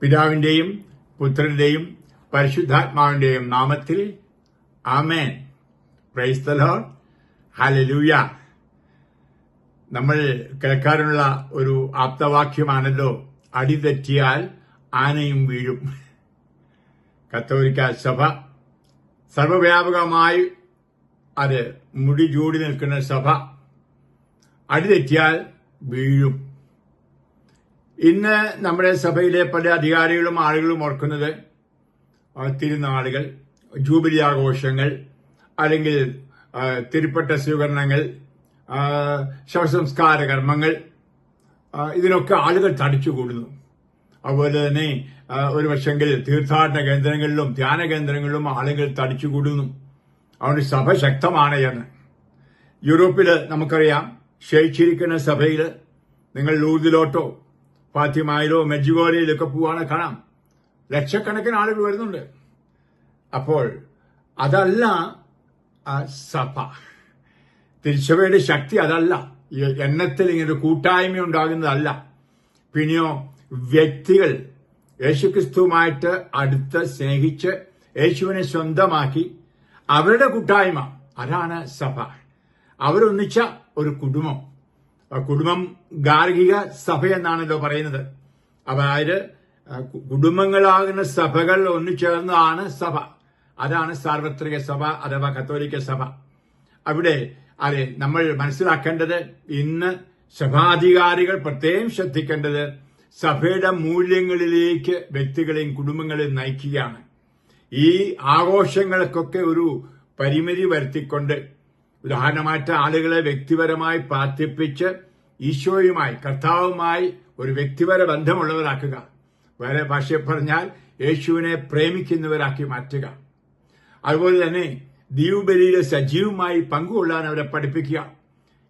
പിതാവിന്റെയും പുത്രന്റെയും പരിശുദ്ധാത്മാവിന്റെയും നാമത്തിൽ ആമേൻ. പ്രൈസ് ദ ലോർഡ് നമ്മൾ കേൾക്കാനുള്ള ഒരു ആപ്തവാക്യമാണല്ലോ. അടിതെറ്റിയാൽ ആനയും വീഴും. കത്തോലിക്ക സഭ സർവവ്യാപകമായി അത് മുടി ചൂടി നിൽക്കുന്ന സഭ അടിതെറ്റിയാൽ വീഴും. ഇന്ന് നമ്മുടെ സഭയിലെ പല അധികാരികളും ആളുകളും ഓർക്കുന്നത് തിരുനാളുകൾ ജൂബിലി ആഘോഷങ്ങൾ അല്ലെങ്കിൽ തിരുപ്പട്ട സ്വീകരണങ്ങൾ ശവസംസ്കാര കർമ്മങ്ങൾ ഇതിനൊക്കെ ആളുകൾ തടിച്ചു കൂടുന്നു അതുപോലെ തന്നെ ഒരു പക്ഷെങ്കിൽ തീർത്ഥാടന കേന്ദ്രങ്ങളിലും ധ്യാന കേന്ദ്രങ്ങളിലും ആളുകൾ തടിച്ചു കൂടുന്നു അതുകൊണ്ട് സഭ ശക്തമാണ് എന്ന്. യൂറോപ്പിൽ നമുക്കറിയാം ക്ഷയിച്ചിരിക്കുന്ന സഭയിൽ നിങ്ങൾ ലൂർദിലോട്ടോ ഫാത്തിമായിലോ മെജുഗോരയിലൊക്കെ പോവാണ് കാണാം. ലക്ഷക്കണക്കിന് ആളുകൾ വരുന്നുണ്ട്. അപ്പോൾ അതല്ല സഭ. തിരിച്ചവയുടെ ശക്തി അതല്ല. എണ്ണത്തിൽ ഇങ്ങനെ കൂട്ടായ്മ ഉണ്ടാകുന്നതല്ല. പിന്നെയോ വ്യക്തികൾ യേശുക്രിസ്തുവുമായിട്ട് അടുത്ത് സ്നേഹിച്ച് യേശുവിനെ സ്വന്തമാക്കി അവരുടെ കൂട്ടായ്മ. അതാണ് സഭ. അവരൊന്നിച്ച ഒരു കുടുംബം. കുടുംബം ഗാർഹിക സഭ എന്നാണല്ലോ പറയുന്നത്. അതായത് കുടുംബങ്ങളാകുന്ന സഭകൾ ഒന്നിച്ചേർന്നതാണ് സഭ. അതാണ് സാർവത്രിക സഭ അഥവാ കത്തോലിക്ക സഭ. അവിടെ അതെ നമ്മൾ മനസ്സിലാക്കേണ്ടത് ഇന്ന് സഭാധികാരികൾ പ്രത്യേകം ശ്രദ്ധിക്കേണ്ടത് സഭയുടെ മൂല്യങ്ങളിലേക്ക് വ്യക്തികളെയും കുടുംബങ്ങളെയും നയിക്കുകയാണ്. ഈ ആഘോഷങ്ങൾക്കൊക്കെ ഒരു പരിമിതി വരുത്തിക്കൊണ്ട് ഉദാഹരണമായിട്ട് ആളുകളെ വ്യക്തിപരമായി പ്രാർത്ഥിപ്പിച്ച് ഈശോയുമായി കർത്താവുമായി ഒരു വ്യക്തിപര ബന്ധമുള്ളവരാക്കുക. വേറെ ഭാഷയിൽ പറഞ്ഞാൽ യേശുവിനെ പ്രേമിക്കുന്നവരാക്കി മാറ്റുക. അതുപോലെ തന്നെ ദ്വീപലിയിൽ സജീവമായി പങ്കുകൊള്ളാൻ അവരെ പഠിപ്പിക്കുക.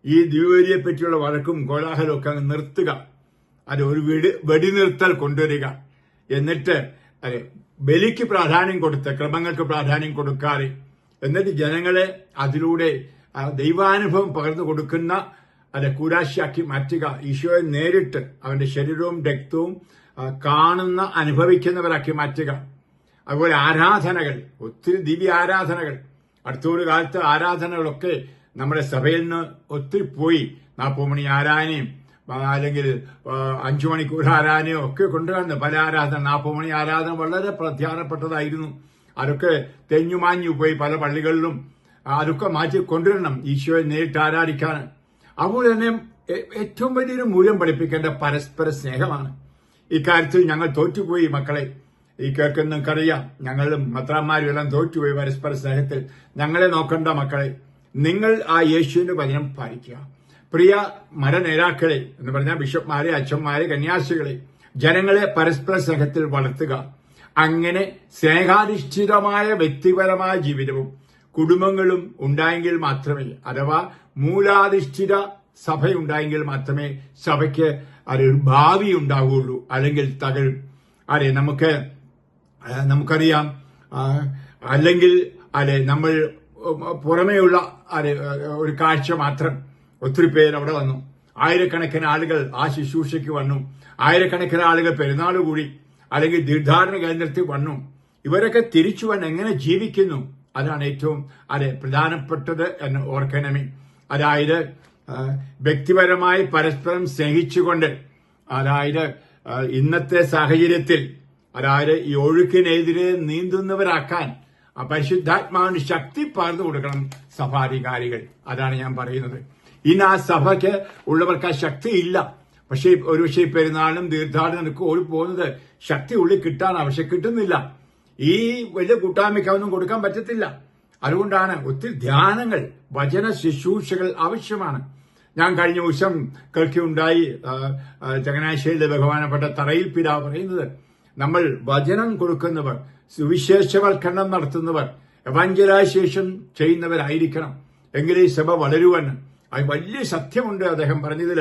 ഈ ദ്വീപലിയെ പറ്റിയുള്ള വഴക്കും കോലാഹലവും ഒക്കെ അങ്ങ് നിർത്തുക. അത് ഒരു വെടി വെടിനിർത്തൽ കൊണ്ടുവരിക. എന്നിട്ട് അതെ ബലിക്ക് പ്രാധാന്യം കൊടുത്ത് ക്രമങ്ങൾക്ക് പ്രാധാന്യം കൊടുക്കാതെ എന്നിട്ട് ജനങ്ങളെ അതിലൂടെ ദൈവാനുഭവം പകർന്നു കൊടുക്കുന്ന അത് കൂരാശിയാക്കി മാറ്റുക. ഈശോയെ നേരിട്ട് അവന്റെ ശരീരവും രക്തവും കാണുന്ന അനുഭവിക്കുന്നവരാക്കി മാറ്റുക. അതുപോലെ ആരാധനകൾ ഒത്തിരി ദിവ്യ ആരാധനകൾ. അടുത്തൊരു കാലത്ത് ആരാധനകളൊക്കെ നമ്മുടെ സഭയിൽ നിന്ന് ഒത്തിരി പോയി. നാൽപ്പത് മണി ആരാധനയും അല്ലെങ്കിൽ അഞ്ചു മണിക്കൂർ ആരാധനയും ഒക്കെ കൊണ്ടുവന്നു പല ആരാധന നാൽപ്പത് മണി ആരാധന വളരെ പ്രധാനപ്പെട്ടതായിരുന്നു. അതൊക്കെ തെഞ്ഞുമാഞ്ഞു പോയി പല പള്ളികളിലും. അതൊക്കെ മാറ്റി കൊണ്ടുവരണം. ഈശോയെ നേരിട്ട് ആരാധിക്കാൻ അതുപോലെ തന്നെ ഏറ്റവും വലിയൊരു മൂല്യം പഠിപ്പിക്കേണ്ട പരസ്പര സ്നേഹമാണ്. ഇക്കാര്യത്തിൽ ഞങ്ങൾ തോറ്റുപോയി മക്കളെ. ഈ കേൾക്കുന്ന നിങ്ങൾക്കറിയാം ഞങ്ങളും മത്രാന്മാരും എല്ലാം തോറ്റുപോയി പരസ്പര സ്നേഹത്തിൽ. ഞങ്ങളെ നോക്കണ്ട മക്കളെ നിങ്ങൾ ആ യേശുവിന്റെ വചനം പാലിക്കുക. പ്രിയ മരനേതാക്കളെ എന്ന് പറഞ്ഞാൽ ബിഷപ്പ്മാരെ അച്ഛന്മാരെ കന്യാസികളെ ജനങ്ങളെ പരസ്പര സ്നേഹത്തിൽ വളർത്തുക. അങ്ങനെ സ്നേഹാധിഷ്ഠിതമായ വ്യക്തിപരമായ ജീവിതവും കുടുംബങ്ങളും ഉണ്ടായെങ്കിൽ മാത്രമേ അഥവാ മൂലാധിഷ്ഠിത സഭയുണ്ടായെങ്കിൽ മാത്രമേ സഭയ്ക്ക് ഒരു ഭാവി ഉണ്ടാവുകയുള്ളൂ. അല്ലെങ്കിൽ തകരും അതെ നമുക്ക് നമുക്കറിയാം അല്ലെങ്കിൽ അതെ നമ്മൾ പുറമേയുള്ള അതെ ഒരു കാഴ്ച മാത്രം ഒത്തിരി പേര് അവിടെ വന്നു. ആയിരക്കണക്കിന് ആളുകൾ ആ ശുശ്രൂഷയ്ക്ക് വന്നു. ആയിരക്കണക്കിന് ആളുകൾ പെരുന്നാൾ കൂടി അല്ലെങ്കിൽ തീർത്ഥാടന കേന്ദ്രത്തിൽ വന്നു. ഇവരൊക്കെ തിരിച്ചു വന്ന് എങ്ങനെ ജീവിക്കുന്നു? അതാണ് ഏറ്റവും അതെ പ്രധാനപ്പെട്ടത് എന്ന് ഓർക്കണമേ. അതായത് വ്യക്തിപരമായി പരസ്പരം സ്നേഹിച്ചുകൊണ്ട് അതായത് ഇന്നത്തെ സാഹചര്യത്തിൽ അതായത് ഈ ഒഴുക്കിനെതിരെ നീന്തുന്നവരാക്കാൻ പരിശുദ്ധാത്മാവിന് ശക്തി പകർന്നു കൊടുക്കണം സഭാധികാരികൾ. അതാണ് ഞാൻ പറയുന്നത്. ഇന്ന് ആ സഭയ്ക്ക് ഉള്ളവർക്ക് ആ ശക്തി ഇല്ല. പക്ഷേ ഒരു പക്ഷേ ഈ പെരുന്നാളിനും തീർത്ഥാടനത്തിനൊക്കെ ഓടി പോകുന്നത് ശക്തി ഉള്ളിൽ കിട്ടാൻ പക്ഷെ കിട്ടുന്നില്ല. ഈ വലിയ കൂട്ടായ്മയ്ക്കൊന്നും കൊടുക്കാൻ പറ്റത്തില്ല. അതുകൊണ്ടാണ് ഒത്തിരി ധ്യാനങ്ങൾ വചന ശുശ്രൂഷകൾ ആവശ്യമാണ്. ഞാൻ കഴിഞ്ഞ ദിവസം കേൾക്കുകയുണ്ടായി ചങ്ങനാശ്ശേരിയിലെ ബഹുമാനപ്പെട്ട തറയിൽ പിതാവ് പറയുന്നത് നമ്മൾ വചനം കൊടുക്കുന്നവർ സുവിശേഷവൽക്കരണം നടത്തുന്നവർ എവാഞ്ചലൈസേഷൻ ചെയ്യുന്നവരായിരിക്കണം. എങ്കിലേ സഭ വളരുവാൻ. അത് വലിയ സത്യമുണ്ട് അദ്ദേഹം പറഞ്ഞതിൽ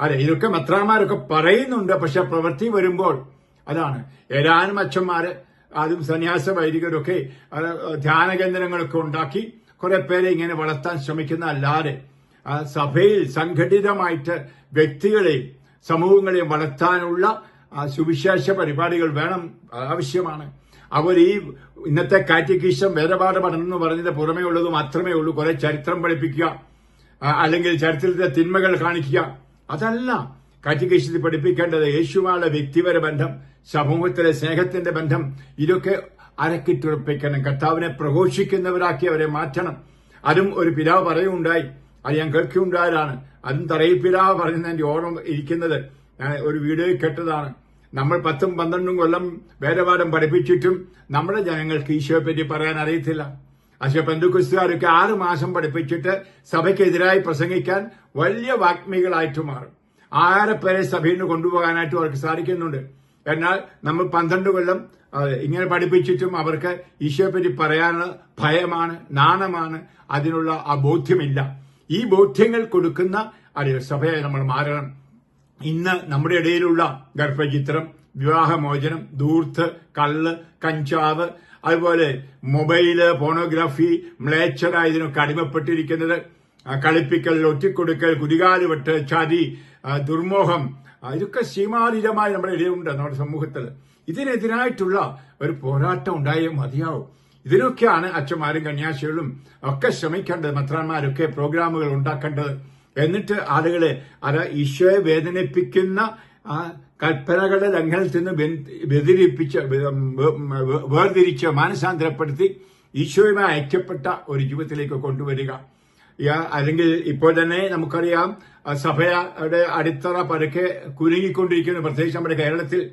അതെ ഇതൊക്കെ മെത്രാമാരൊക്കെ പറയുന്നുണ്ട് പക്ഷെ പ്രവൃത്തി വരുമ്പോൾ അതാണ്. ഏതാനും അച്ഛന്മാര് അതും സന്യാസ വൈദികരൊക്കെ ധ്യാന കേന്ദ്രങ്ങളൊക്കെ ഉണ്ടാക്കി കുറെ പേരെ ഇങ്ങനെ വളർത്താൻ ശ്രമിക്കുന്ന അല്ലാതെ സഭയിൽ സംഘടിതമായിട്ട് വ്യക്തികളെയും സമൂഹങ്ങളെയും വളർത്താനുള്ള സുവിശേഷ പരിപാടികൾ വേണം ആവശ്യമാണ്. അവർ ഈ ഇന്നത്തെ കാറ്റിക്കീശം വേദപാഠ പഠനം എന്ന് പറഞ്ഞത് പുറമേ ഉള്ളത് മാത്രമേ ഉള്ളൂ. കുറെ ചരിത്രം പഠിപ്പിക്കുക അല്ലെങ്കിൽ ചരിത്രത്തിലെ തിന്മകൾ കാണിക്കുക. അതല്ല കാറ്റിക്കീശത്തിൽ പഠിപ്പിക്കേണ്ടത് യേശുവാളുടെ വ്യക്തിപര ബന്ധം സമൂഹത്തിലെ സ്നേഹത്തിന്റെ ബന്ധം ഇതൊക്കെ അരക്കിട്ടുറപ്പിക്കണം. കർത്താവിനെ പ്രഘോഷിക്കുന്നവരാക്കി അവരെ മാറ്റണം. അതും ഒരു പിതാവ് പറയുണ്ടായി അത് ഞാൻ കേൾക്കുകയുണ്ടായതാണ്. അതും തറയിൽ പിതാവ് പറയുന്നതിന്റെ ഓർമ്മ ഇരിക്കുന്നത്. ഞാൻ ഒരു വീഡിയോയിൽ കേട്ടതാണ്. നമ്മൾ പത്തും പന്ത്രണ്ടും കൊല്ലം വേദപാഠം പഠിപ്പിച്ചിട്ടും നമ്മുടെ ജനങ്ങൾക്ക് ഈശോയെ പറ്റി പറയാൻ അറിയത്തില്ല. പക്ഷെ പെന്തുക്രിസ്തുകാരൊക്കെ ആറ് മാസം പഠിപ്പിച്ചിട്ട് സഭയ്ക്കെതിരായി പ്രസംഗിക്കാൻ വലിയ വാഗ്മികളായിട്ട് മാറും. ആരെ പേരെ സഭയിൽ നിന്ന് കൊണ്ടുപോകാനായിട്ട് അവർക്ക് സാധിക്കുന്നുണ്ട്. എന്നാൽ നമ്മൾ പന്ത്രണ്ട് കൊല്ലം ഇങ്ങനെ പഠിപ്പിച്ചിട്ടും അവർക്ക് ഈശോയെ പറ്റി പറയാനുള്ള ഭയമാണ് നാണമാണ് അതിനുള്ള ആ ബോധ്യമില്ല. ഈ ബോധ്യങ്ങൾ കൊടുക്കുന്ന അറിയ സഭയെ നമ്മൾ മാറണം. ഇന്ന് നമ്മുടെ ഇടയിലുള്ള ഗർഭചിത്രം വിവാഹമോചനം ദൂർത്ത് കള്ള് കഞ്ചാവ് അതുപോലെ മൊബൈൽ ഫോണോഗ്രാഫി മ്ലേച്ചറ ഇതിനൊക്കെ അടിമപ്പെട്ടിരിക്കുന്നത് കളിപ്പിക്കൽ ഒറ്റിക്കൊടുക്കൽ കുതികാലുവെട്ട് ചതി ദുർമോഹം ഇതൊക്കെ സീമാതീതമായി നമ്മുടെ ഇടയിലുണ്ട് നമ്മുടെ സമൂഹത്തിൽ. ഇതിനെതിരായിട്ടുള്ള ഒരു പോരാട്ടം ഉണ്ടായേ മതിയാവും. ഇതിനൊക്കെയാണ് അച്ഛന്മാരും കന്യാസികളും ഒക്കെ ശ്രമിക്കേണ്ടത് മന്ത്രാന്മാരൊക്കെ പ്രോഗ്രാമുകൾ ഉണ്ടാക്കേണ്ടത്. എന്നിട്ട് ആളുകളെ അത് ഈശോയെ വേദനിപ്പിക്കുന്ന ആ കൽപ്പനകളുടെ ലംഘനത്തിൽ നിന്ന് വ്യതിരിപ്പിച്ച് വേർതിരിച്ച് മാനസാന്തരപ്പെടുത്തി ഈശോയുമായി ഐക്യപ്പെട്ട ഒരു ജീവിതത്തിലേക്ക് കൊണ്ടുവരിക. അല്ലെങ്കിൽ ഇപ്പോൾ തന്നെ നമുക്കറിയാം സഭയുടെ അടിത്തറ പതുക്കെ കുരുങ്ങിക്കൊണ്ടിരിക്കുന്നു പ്രത്യേകിച്ച് നമ്മുടെ കേരളത്തിൽ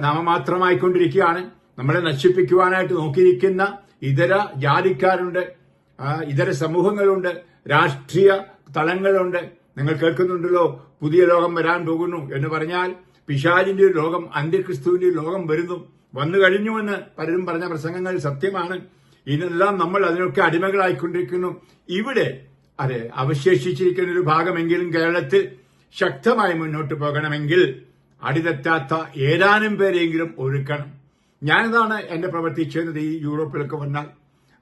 നാമമാത്രമായിക്കൊണ്ടിരിക്കുകയാണ്. നമ്മളെ നശിപ്പിക്കുവാനായിട്ട് നോക്കിയിരിക്കുന്ന ഇതര ജാതിക്കാരുണ്ട് ഇതര സമൂഹങ്ങളുണ്ട് രാഷ്ട്രീയ തലങ്ങളുണ്ട്. നിങ്ങൾ കേൾക്കുന്നുണ്ടല്ലോ പുതിയ ലോകം വരാൻ പോകുന്നു എന്ന് പറഞ്ഞാൽ പിശാചിന്റെ ഒരു ലോകം അന്ത്യക്രിസ്തുവിന്റെ ലോകം വരുന്നു. വന്നു കഴിഞ്ഞുവെന്ന് പലരും പറഞ്ഞ പ്രസംഗങ്ങൾ സത്യമാണ്. ഇതെല്ലാം നമ്മൾ അതിനൊക്കെ അടിമകളായിക്കൊണ്ടിരിക്കുന്നു. ഇവിടെ അതെ അവശേഷിച്ചിരിക്കുന്ന ഒരു ഭാഗമെങ്കിലും കേരളത്തിൽ ശക്തമായി മുന്നോട്ട് പോകണമെങ്കിൽ അടിതെറ്റാത്ത ഏതാനും പേരെങ്കിലും ഒഴുക്കണം ഞാനിതാണ് എന്റെ പ്രവൃത്തി ചെയ്യുന്നത് ഈ യൂറോപ്പിലൊക്കെ വന്നാൽ.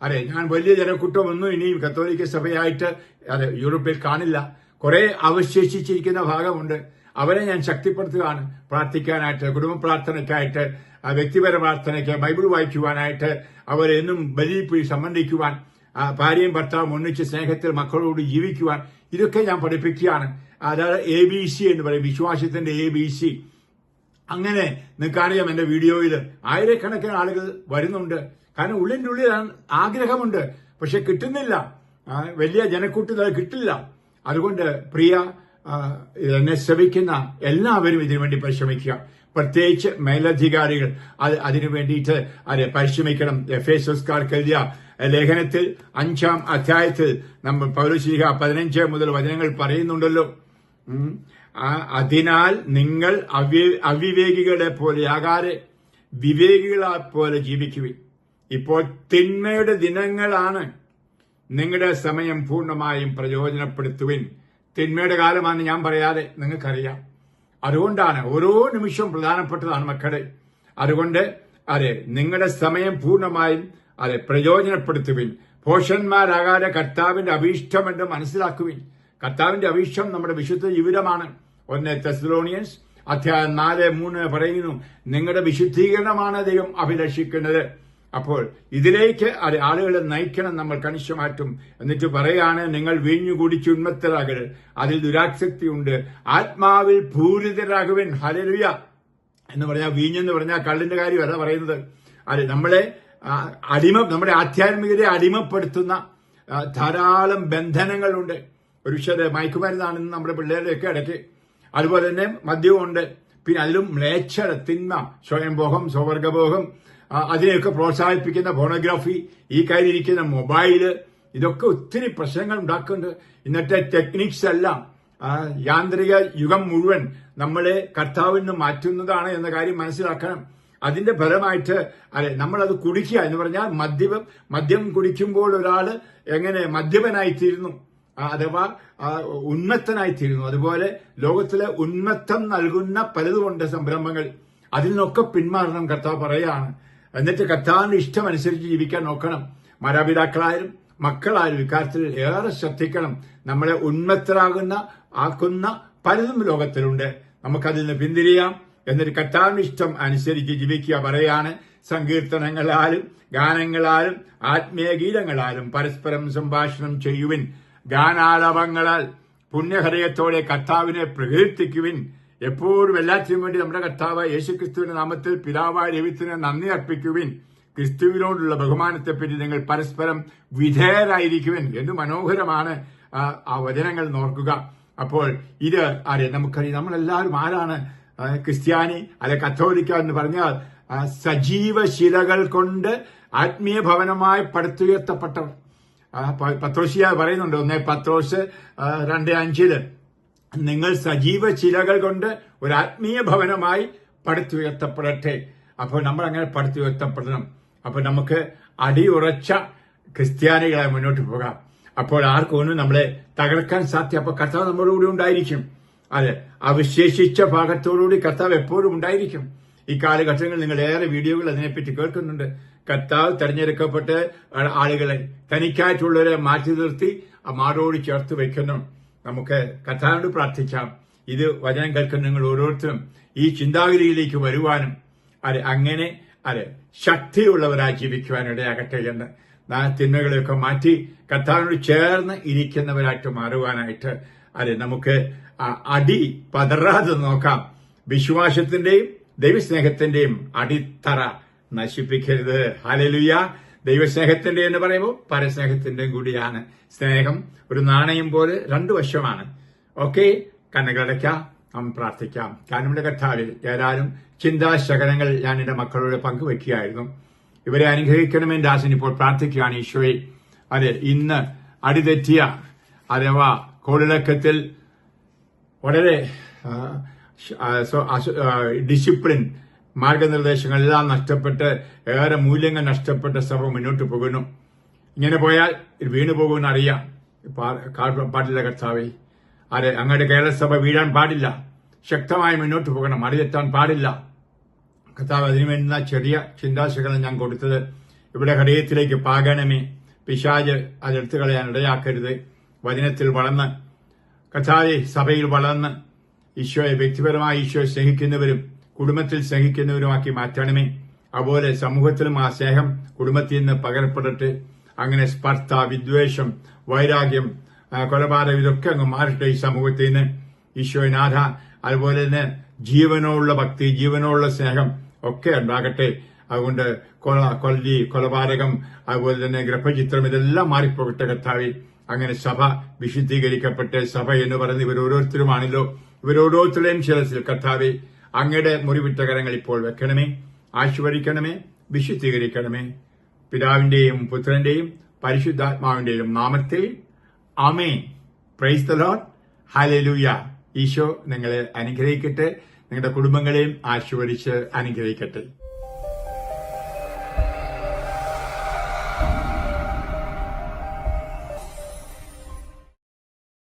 അതെ ഞാൻ വലിയ ജനക്കൂട്ടമൊന്നും ഇനിയും കത്തോലിക്ക സഭയായിട്ട് അതെ യൂറോപ്പിൽ കാണില്ല. കുറെ അവശേഷിച്ചിരിക്കുന്ന ഭാഗമുണ്ട്. അവരെ ഞാൻ ശക്തിപ്പെടുത്തുകയാണ്. പ്രാർത്ഥിക്കാനായിട്ട് കുടുംബ പ്രാർത്ഥനയ്ക്കായിട്ട് വ്യക്തിപര പ്രാർത്ഥനയ്ക്ക് ബൈബിൾ വായിക്കുവാനായിട്ട് അവരെന്നും ബലിയിൽ പോയി സംബന്ധിക്കുവാൻ ഭാര്യയും ഭർത്താവും ഒന്നിച്ച് സ്നേഹത്തിൽ മക്കളോട് ജീവിക്കുവാൻ ഇതൊക്കെ ഞാൻ പഠിപ്പിക്കുകയാണ്. അതായത് എ ബി സി എന്ന് പറയും വിശ്വാസത്തിന്റെ എ ബി സി അങ്ങനെ നിങ്ങൾക്കറിയാം എന്റെ വീഡിയോയിൽ ആയിരക്കണക്കിന് ആളുകൾ വരുന്നുണ്ട്. കാരണം ഉള്ളിന്റെ ഉള്ളിൽ ആഗ്രഹമുണ്ട് പക്ഷെ കിട്ടുന്നില്ല. വലിയ ജനക്കൂട്ടത്തിൽ കിട്ടില്ല. അതുകൊണ്ട് പ്രിയ എന്നെ ശ്രമിക്കുന്ന എല്ലാവരും ഇതിനുവേണ്ടി പരിശ്രമിക്കുക. പ്രത്യേകിച്ച് മേലധികാരികൾ. അത് അതിനു വേണ്ടിയിട്ട് അത് പരിശ്രമിക്കണം. എഫ് എസ്കാർക്ക് എഴുതിയ ലേഖനത്തിൽ അഞ്ചാം അധ്യായത്തിൽ നമ്മൾ പൗരശീക പതിനഞ്ച് മുതൽ വചനങ്ങൾ പറയുന്നുണ്ടല്ലോ. അതിനാൽ നിങ്ങൾ അവിവേകികളെ പോലെ ആകാരെ വിവേകികളെ പോലെ ജീവിക്കുവിൻ. ഇപ്പോൾ തിന്മയുടെ ദിനങ്ങളാണ്. നിങ്ങളുടെ സമയം പൂർണമായും പ്രയോജനപ്പെടുത്തുവിൻ. തിന്മയുടെ കാലമാണെന്ന് ഞാൻ പറയാതെ നിങ്ങൾക്കറിയാം. അതുകൊണ്ടാണ് ഓരോ നിമിഷവും പ്രധാനപ്പെട്ടതാണ് മക്കളെ. അതുകൊണ്ട് അതെ നിങ്ങളുടെ സമയം പൂർണമായും അതെ പ്രയോജനപ്പെടുത്തുവിൻ. പോഷന്മാരാകാതെ കർത്താവിന്റെ അഭീഷ്ടമെന്ന് മനസ്സിലാക്കുവിൻ. കർത്താവിന്റെ അഭീഷ്ടം നമ്മുടെ വിശുദ്ധ ജീവിതമാണ്. ഒന്ന് തെസ്ലോണിയൻസ് അധ്യായം നാല് മൂന്ന് പറയുന്നു നിങ്ങളുടെ വിശുദ്ധീകരണമാണ് ദൈവം അഭിലഷിക്കുന്നത്. അപ്പോൾ ഇതിലേക്ക് ആളുകളെ നയിക്കണം നമ്മൾ കണിശമാറ്റും. എന്നിട്ട് പറയാണ് നിങ്ങൾ വീഞ്ഞു കുടിച്ച് അതിൽ ദുരാസക്തിയുണ്ട്. ആത്മാവിൽ ഭൂരിതരാകുവൻ. ഹലരുയ എന്ന് പറഞ്ഞാൽ വീഞ്ഞെന്ന് പറഞ്ഞാൽ കള്ളിന്റെ കാര്യമല്ല പറയുന്നത്. അതെ നമ്മളെ അടിമ നമ്മുടെ ആധ്യാത്മികതയെ അടിമപ്പെടുത്തുന്ന ധാരാളം ബന്ധനങ്ങളുണ്ട്. ഒരു പക്ഷേ മയക്കുമരുന്നാണെന്ന് നമ്മുടെ പിള്ളേരുടെയൊക്കെ ഇടയ്ക്ക്. അതുപോലെ തന്നെ മദ്യവുമുണ്ട്. പിന്നെ അതിലും മ്ലേച്ഛര തിന്മ സ്വയംഭോഗം സ്വവർഗഭോഗം. അതിനെയൊക്കെ പ്രോത്സാഹിപ്പിക്കുന്ന ഫോണോഗ്രാഫി ഈ കയ്യിലിരിക്കുന്ന മൊബൈൽ ഇതൊക്കെ ഒത്തിരി പ്രശ്നങ്ങൾ ഉണ്ടാക്കുന്നുണ്ട്. ഇന്നത്തെ ടെക്നിക്സ് എല്ലാം യാന്ത്രിക യുഗം മുഴുവൻ നമ്മളെ കർത്താവിൽ നിന്ന് മാറ്റുന്നതാണ് എന്ന കാര്യം മനസ്സിലാക്കണം. അതിന്റെ ഫലമായിട്ട് അല്ലെ നമ്മളത് കുടിക്കുക എന്ന് പറഞ്ഞാൽ മദ്യം മദ്യം കുടിക്കുമ്പോൾ ഒരാൾ എങ്ങനെ മദ്യപനായിത്തീരുന്നു? അഥവാ ഉന്മത്തനായിത്തീരുന്നു. അതുപോലെ ലോകത്തിലെ ഉന്മത്തം നൽകുന്ന പലതുമുണ്ട് സംരംഭങ്ങൾ. അതിൽ നിന്നൊക്കെ പിന്മാറണം കർത്താവ് പറയാണ് എന്നിട്ട് കർത്താവിന്റെ ഇഷ്ടം അനുസരിച്ച് ജീവിക്കാൻ നോക്കണം. മാതാപിതാക്കളായാലും മക്കളായാലും ഇക്കാര്യത്തിൽ ഏറെ ശ്രദ്ധിക്കണം. നമ്മളെ ഉന്മത്തരാകുന്ന ആക്കുന്ന പലതും ലോകത്തിലുണ്ട്. നമുക്കതിൽ നിന്ന് പിന്തിരിയാം. എന്നിട്ട് കർത്താവിന്റെ ഇഷ്ടം അനുസരിച്ച് ജീവിക്കുക പറയാണ് സങ്കീർത്തനങ്ങളാലും ഗാനങ്ങളാലും ആത്മീയ ഗീതങ്ങളാലും പരസ്പരം സംഭാഷണം ചെയ്യുവിൻ. ഗാനാലപങ്ങളാൽ പുണ്യഹൃദയത്തോടെ കർത്താവിനെ പ്രകീർത്തിക്കുവിൻ. എപ്പോഴും എല്ലാറ്റിനും വേണ്ടി നമ്മുടെ കർത്താവ് യേശുക്രിസ്തുവിന്റെ നാമത്തിൽ പിതാവായ ദൈവത്തിന് നന്ദി അർപ്പിക്കുവിൻ. ക്രിസ്തുവിനോടുള്ള ബഹുമാനത്തെ ബഹുമാനത്തെപ്പറ്റി നിങ്ങൾ പരസ്പരം വിധേയരായിരിക്കുവിൻ എന്ത് മനോഹരമാണ് ആ, വചനങ്ങൾ നോക്കുക അപ്പോൾ ഇത് അറിയാം നമുക്കറിയാം നമ്മളെല്ലാവരും ആരാണ്? ക്രിസ്ത്യാനി അല്ലെ കത്തോലിക്ക എന്ന് പറഞ്ഞാൽ സജീവ ശിലകൾ കൊണ്ട് ആത്മീയ ഭവനമായി പടുത്തുയർത്തപ്പെട്ടവർ. പത്രോശിയ പറയുന്നുണ്ട് ഒന്നേ പത്രോസ് രണ്ട് അഞ്ചിൽ. നിങ്ങൾ സജീവ ചിലകൾ കൊണ്ട് ഒരു ആത്മീയ ഭവനമായി പടുത്തുയർത്തപ്പെടട്ടെ അപ്പോൾ നമ്മൾ അങ്ങനെ പടുത്തുയർത്തപ്പെടണം അപ്പോൾ നമുക്ക് അടിയുറച്ച ക്രിസ്ത്യാനികളെ മുന്നോട്ട് പോകാം. അപ്പോൾ ആർക്കും ഒന്നും നമ്മളെ തകർക്കാൻ സാധ്യ അപ്പോൾ കർത്താവ് നമ്മുടെ നമ്മളോടുകൂടി ഉണ്ടായിരിക്കും. അതെ അവശേഷിച്ച ഭാഗത്തോടുകൂടി കർത്താവ് എപ്പോഴും ഉണ്ടായിരിക്കും. ഈ കാലഘട്ടങ്ങളിൽ നിങ്ങൾ ഏറെ വീഡിയോകൾ അതിനെപ്പറ്റി കേൾക്കുന്നുണ്ട്. കർത്താവ് തെരഞ്ഞെടുക്കപ്പെട്ട് ആളുകളെ തനിക്കായിട്ടുള്ളവരെ മാറ്റി നിർത്തി ആ മാടോട് ചേർത്ത് വെക്കുന്നു നമുക്ക് കർത്താവിനോട് പ്രാർത്ഥിക്കാം. ഇത് വചനം കേൾക്കുന്ന നിങ്ങൾ ഓരോരുത്തരും ഈ ചിന്താഗതിയിലേക്ക് വരുവാനും അതെ അങ്ങനെ അത് ശക്തിയുള്ളവരായി ജീവിക്കുവാനും ഇടയാകട്ടെ എന്ന്. തിന്മകളെയൊക്കെ മാറ്റി കർത്താവിനോട് ചേർന്ന് ഇരിക്കുന്നവരായിട്ട് മാറുവാനായിട്ട് അത് നമുക്ക് അടി പതറാതെ നോക്കാം. വിശ്വാസത്തിന്റെയും ദൈവസ്നേഹത്തിന്റെയും അടിത്തറ നശിപ്പിക്കരുത്. ഹാലലുയ ദൈവസ്നേഹത്തിന്റെ എന്ന് പറയുമ്പോൾ പരസ്നേഹത്തിന്റെയും കൂടിയാണ്. സ്നേഹം ഒരു നാണയം പോലെ രണ്ടു വശമാണ്. ഓക്കെ കണ്ണുകളടയ്ക്കാം നാം പ്രാർത്ഥിക്കാം. കാരണം നമ്മുടെ കർത്താവിൽ ഏതാനും ചിന്താശകലങ്ങൾ ഞാൻ എന്റെ മക്കളോട് പങ്കുവെക്കുകയായിരുന്നു. ഇവരെ അനുഗ്രഹിക്കണമെന്ന് ദാസൻ ഇപ്പോൾ പ്രാർത്ഥിക്കുകയാണ് ഈശോയെ. അതെ ഇന്ന് അടിതെറ്റിയ അഥവാ കോളിളക്കത്തിൽ വളരെ ഡിസിപ്ലിൻ മാർഗനിർദ്ദേശങ്ങളെല്ലാം നഷ്ടപ്പെട്ട് ഏറെ മൂല്യങ്ങൾ നഷ്ടപ്പെട്ട സഭ മുന്നോട്ട് പോകുന്നു. ഇങ്ങനെ പോയാൽ വീണു പോകുമെന്ന് അറിയാം. പാടില്ല കർത്താവെ. അതെ അങ്ങയുടെ കേരളസഭ വീഴാൻ പാടില്ല. ശക്തമായി മുന്നോട്ട് പോകണം. അടിയെത്താൻ പാടില്ല. കർത്താവ് അതിനു വേണ്ടുന്ന ചെറിയ ചിന്താശകലം ഞാൻ കൊടുത്തത്. ഇവിടെ ഹൃദയത്തിലേക്ക് പാകണമേ. പിശാജ് അതെടുത്തു കളയാൻ ഇടയാക്കരുത്. വചനത്തിൽ വളർന്ന് കർത്താവെ സഭയിൽ വളർന്ന് ഈശോയെ വ്യക്തിപരമായി ഈശോയെ സ്നേഹിക്കുന്നവരും കുടുംബത്തിൽ സ്നേഹിക്കുന്നവരുമാക്കി മാറ്റണമേ. അതുപോലെ സമൂഹത്തിലും ആ സ്നേഹം കുടുംബത്തിൽ നിന്ന് പകരപ്പെടട്ടെ. അങ്ങനെ സ്പർദ്ധ വിദ്വേഷം വൈരാഗ്യം കൊലപാതകം ഇതൊക്കെ അങ്ങ് മാറട്ടെ ഈ സമൂഹത്തിൽ നിന്ന്. ഈശോനാഥ അതുപോലെ തന്നെ ജീവനോടുള്ള ഭക്തി ജീവനോടുള്ള സ്നേഹം ഒക്കെ ഉണ്ടാകട്ടെ. അതുകൊണ്ട് കൊല കൊല്ലി കൊലപാതകം അതുപോലെ തന്നെ ഗർഭചിത്രം ഇതെല്ലാം മാറിപ്പോകട്ടെ കർത്താവി. അങ്ങനെ സഭ വിശുദ്ധീകരിക്കപ്പെട്ട് സഭ എന്ന് പറയുന്ന ഇവരോരോരുത്തരുമാണല്ലോ. ഇവരോരോരുത്തരുടെയും ശിരസിൽ കർത്താവെ. അങ്ങയുടെ മുറിവിട്ട കരങ്ങൾ ഇപ്പോൾ വെക്കണമേ ആശീർവദിക്കണമേ വിശുദ്ധീകരിക്കണമേ. പിതാവിന്റെയും പുത്രന്റെയും പരിശുദ്ധാത്മാവിന്റെയും നാമത്തിൽ അമേ പ്രൈസ് ദ ഹാലലൂയ ഈശോ നിങ്ങളെ അനുഗ്രഹിക്കട്ടെ നിങ്ങളുടെ കുടുംബങ്ങളെയും ആശീർവദിച്ച് അനുഗ്രഹിക്കട്ടെ.